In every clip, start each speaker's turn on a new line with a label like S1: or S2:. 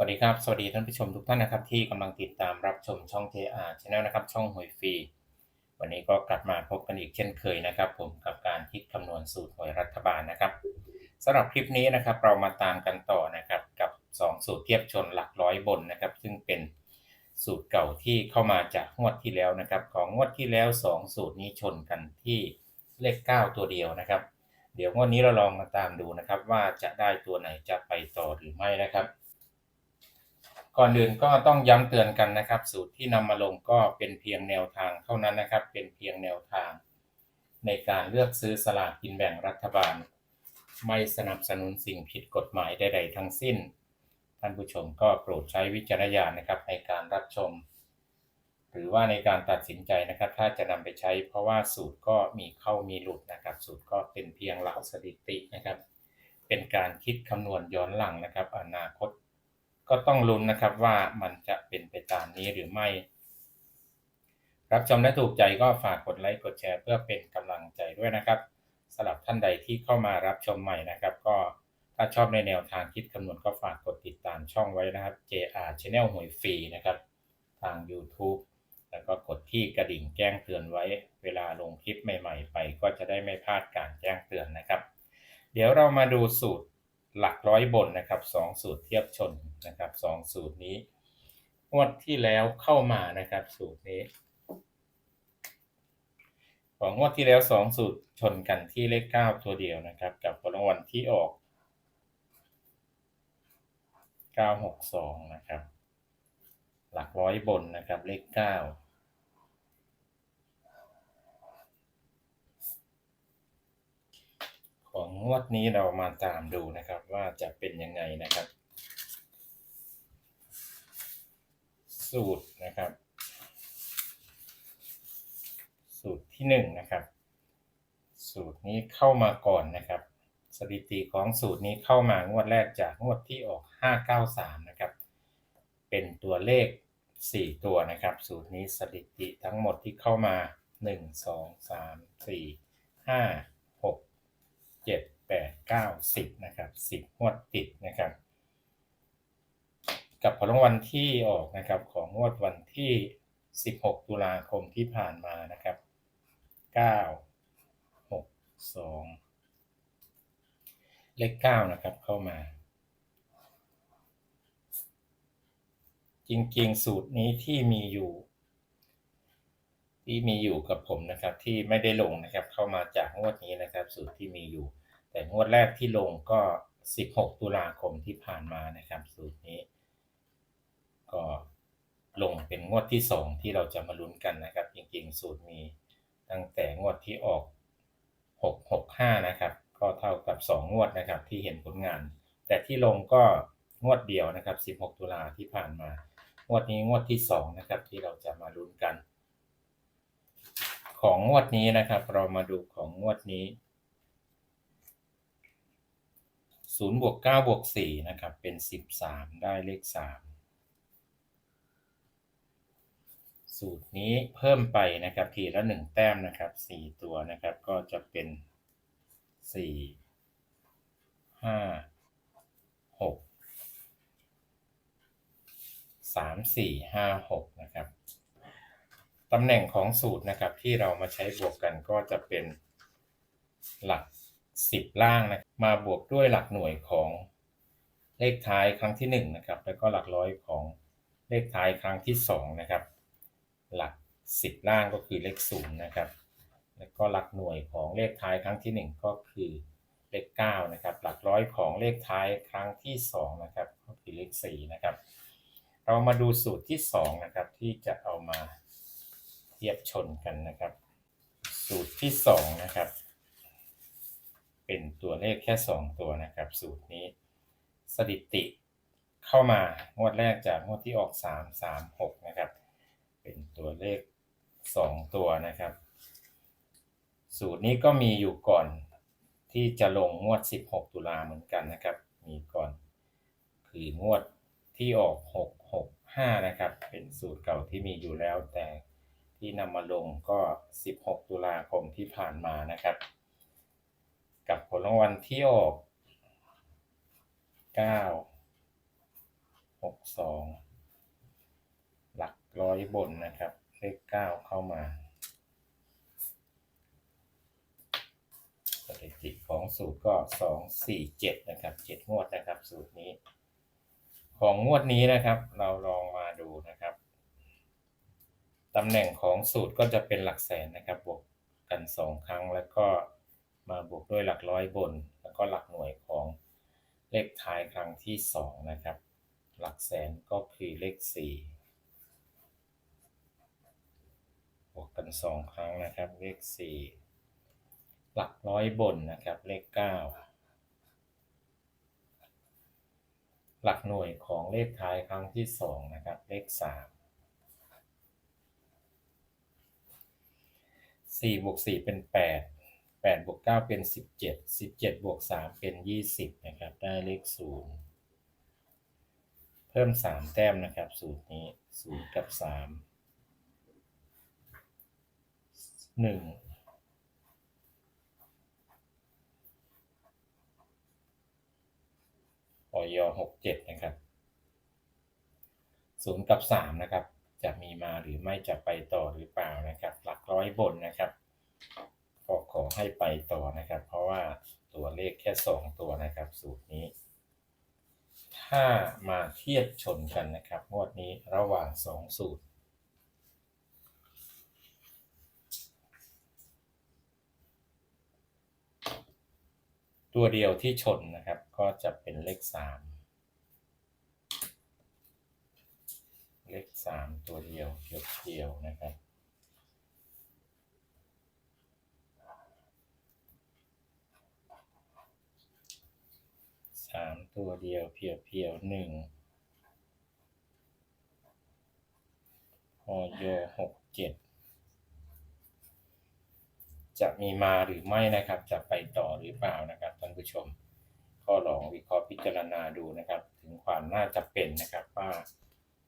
S1: สวัสดีครับ สวัสดีท่านผู้ชมทุกท่านนะครับที่กำลังติดตามรับชมช่อง JR Channel นะครับช่องหวยฟรี วันนี้ก็กลับมาพบกันอีกเช่นเคยนะครับ ผมกับการคิดคำนวณสูตรหวยรัฐบาลนะครับสำหรับคลิปนี้นะครับเรามาตามกันต่อนะครับกับ 2 สูตรเทียบชนหลักร้อยบนนะครับ ซึ่งเป็นสูตรเก่าที่เข้ามาจากงวดที่แล้วนะครับ ของงวดที่แล้ว 2 สูตรนี้ชนกันที่เลข 9 ตัวเดียวนะครับ เดี๋ยวงวดนี้เราลองมาตามดูนะครับ ว่าจะได้ตัวไหนจะไปต่อหรือไม่นะครับ ก่อนอื่นก็ต้องย้ำเตือนกันนะครับ สูตรที่นำมาลงก็เป็นเพียงแนวทางเท่านั้นนะครับ เป็นเพียงแนวทาง ในการเลือกซื้อสลากกินแบ่งรัฐบาล ไม่สนับสนุนสิ่งผิดกฎหมายใดๆทั้งสิ้น ท่านผู้ชมก็โปรดใช้วิจารณญาณนะครับในการรับชม หรือว่าในการตัดสินใจนะครับ ถ้าจะนำไปใช้ เพราะว่าสูตรก็มีเข้ามีหลุดนะครับ สูตรก็เป็นเพียงหลักสถิตินะครับ เป็นการคิดคำนวณย้อนหลังนะครับ อนาคต ก็ต้องลุ้นนะครับว่ามันจะเป็นไปตามนี้หรือไม่ รับชมและถูกใจก็ฝากกดไลค์กดแชร์เพื่อเป็นกำลังใจด้วยนะครับสำหรับท่านใดที่เข้ามารับชมใหม่นะครับ ก็ถ้าชอบในแนวทางคิดคำนวณก็ฝากกดติดตามช่องไว้นะครับ JR Channel หวยฟรีนะครับ ทาง YouTube แล้วก็กดที่กระดิ่งแจ้งเตือนไว้ เวลาลงคลิปใหม่ ๆ ไป ก็จะได้ไม่พลาดการแจ้งเตือนนะครับ เดี๋ยวเรามาดูสูตร หลักร้อยบนนะครับสองสูตรเทียบชนนะครับสองสูตรนี้งวดที่แล้วเข้ามานะครับ สูตรนี้ ของงวดที่แล้วสองสูตรชนกันที่เลขเก้าตัวเดียวนะครับ กับผลรางวัลที่ออก962นะครับ หลักร้อยบนนะครับเลข9 ของงวดนี้เรามาตามดูนะครับว่าจะเป็นยังไงนะครับ สูตรนะครับ สูตรที่หนึ่งนะครับ สูตรนี้เข้ามาก่อนนะครับ สถิติของสูตรนี้เข้ามางวดแรกจากงวดที่ออก 593 นะครับ เป็นตัวเลข 4 ตัวนะครับ สูตรนี้สถิติทั้งหมดที่เข้ามา 1 2 3 4 5 6 7 8 9 10นะครับ10งวดติดนะครับ กับผลรางวัลที่ออกนะครับของงวดวันที่ 16 ตุลาคมที่ผ่านมานะครับ 9 6 2 เลข 9 นะครับเข้ามา จริงๆ สูตรนี้ที่มีอยู่ ที่มีอยู่กับผมนะครับที่ไม่ได้ลงนะครับเข้ามาจากงวดนี้นะครับ สูตรที่มีอยู่ แต่งวดแรกที่ลงก็ 16 ตุลาคมที่ผ่านมานะครับ สูตรนี้ ก็ลงเป็นงวดที่ 2 ที่เราจะมาลุ้นกันนะครับ จริงๆ สูตรมีตั้งแต่งวดที่ออก 665 นะครับ ก็เท่ากับ 2 งวดนะครับที่เห็นผลงาน แต่ที่ลงก็งวดเดียวนะครับ 16 ตุลาที่ผ่านมา งวดนี้งวดที่ 2 นะครับที่เราจะมาลุ้นกัน ของงวดนี้นะครับ เรามาดูของงวดนี้0บวก9บวก4นะครับ เป็น13ได้เลข3สูตรนี้เพิ่มไปนะครับ ทีละ1แต้มนะครับ4ตัวนะครับ ก็จะเป็น4 5 6 3 4 5 6นะครับ ตำแหน่งของสูตรนะครับที่เรามาใช้บวกกันก็จะเป็นหลัก 10 ล่างนะมาบวกด้วยหลักหน่วยของเลขท้ายครั้งที่1นะครับแล้วก็หลักร้อยของเลขท้ายครั้งที่2นะครับหลัก 10 ล่างก็คือเลข0นะครับแล้วก็หลักหน่วยของเลขท้ายครั้งที่ 1 ก็คือเลข9นะครับหลักร้อยของเลขท้ายครั้งที่2นะครับก็คือเลข4นะครับเรามาดูสูตรที่2นะครับที่จะเอามา เทียบชนกันนะครับ สูตรที่2นะครับ เป็นตัวเลขแค่2ตัวนะครับ สูตรนี้สถิติเข้ามางวดแรกจากงวดที่ออก3 3 6นะครับ เป็นตัวเลข2ตัวนะครับ สูตรนี้ก็มีอยู่ก่อนที่จะลงงวด 16 ตุลาเหมือนกันนะครับ มีก่อน คืองวดที่ออก 6 6 5 นะครับ เป็นสูตรเก่าที่มีอยู่แล้วแต่ ที่นำมาลงก็ 16 ตุลาคมที่ผ่านมานะครับ กับผลรางวัลที่ออก9หกสองหลักร้อยบนนะครับ เลขเก้าเข้ามาสถิติของสูตรก็สองสี่เจ็ดนะครับเจ็ดงวดนะครับ สูตรนี้ ของงวดนี้นะครับ เราลองมาดูนะครับ ตำแหน่งของสูตรก็จะเป็นหลักแสนนะครับบวกกัน 2 ครั้ง แล้วก็มาบวกด้วยหลักร้อยบน แล้วก็หลักหน่วยของเลขท้ายครั้งที่ 2 นะครับ หลักแสนก็คือเลข 4 บวกกัน 2 ครั้งนะครับ เลข 4 หลักร้อยบนนะครับ เลข 9 หลักหน่วยของเลขท้ายครั้งที่ 2 นะครับ เลข 3 สี่บวกสี่เป็นแปดแปดบวกเก้าเป็นสิบเจ็ดสิบเจ็ดบวกสามเป็นยี่สิบนะครับ ได้เลขศูนย์เพิ่มสามแต้มนะครับสูตรนี้ศูนย์กับสามหนึ่งออยหกเจ็ดนะครับศูนย์กับสามนะครับ จะมีมาหรือไม่จะไปต่อหรือเปล่านะครับ ร้อยบนนะครับก็ขอให้ไปต่อนะครับ เพราะว่าตัวเลขแค่สองตัวนะครับ สูตรนี้ ถ้ามาเทียบชนกันนะครับงวดนี้ระหว่างสองสูตร ตัวเดียวที่ชนนะครับ ก็จะเป็นเลขสามเลขสามตัวเดียวเดียวๆนะครับ ตัวเดียวเพียวๆหนึ่งออยหกเจ็ดจะมีมาหรือไม่นะครับ จะไปต่อหรือเปล่านะครับท่านผู้ชม ก็ลองวิเคราะห์พิจารณาดูนะครับ ถึงความน่าจะเป็นนะครับว่า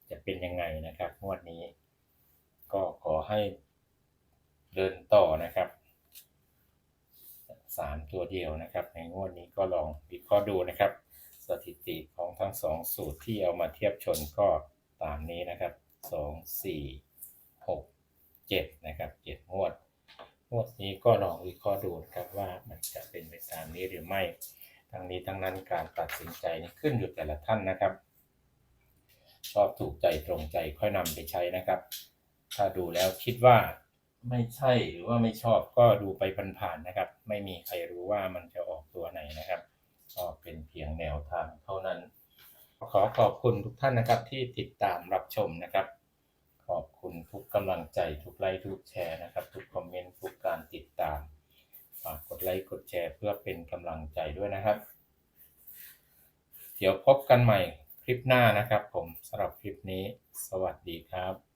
S1: จะเป็นยังไงนะครับงวดนี้ ก็ขอให้เดินต่อนะครับสามตัวเดียวนะครับ ในงวดนี้ก็ลองวิเคราะห์ดูนะครับ สถิติของทั้งสองสูตรที่เอามาเทียบชนก็ตามนี้นะครับสองสี่หกเจ็ดนะครับเจ็ดงวดงวดนี้ก็ลองวิเคราะห์ดูครับว่ามันจะเป็นไปตามนี้หรือไม่ทั้งนี้ทั้งนั้นการตัดสินใจนี่ขึ้นอยู่แต่ละท่านนะครับ ชอบถูกใจตรงใจค่อยนำไปใช้นะครับ ถ้าดูแล้วคิดว่าไม่ใช่หรือว่าไม่ชอบก็ดูไปผ่านๆนะครับ ไม่มีใครรู้ว่ามันจะออกตัวไหนนะครับ ก็เป็นเพียงแนวทางเท่านั้น ขอขอบคุณทุกท่านนะครับที่ติดตามรับชมนะครับ ขอบคุณทุกกำลังใจทุกไลค์ทุกแชร์นะครับ ทุกคอมเมนต์ทุกการติดตามฝากกดไลค์กดแชร์เพื่อเป็นกำลังใจด้วยนะครับ เดี๋ยวพบกันใหม่คลิปหน้านะครับ ผมสำหรับคลิปนี้ สวัสดีครับ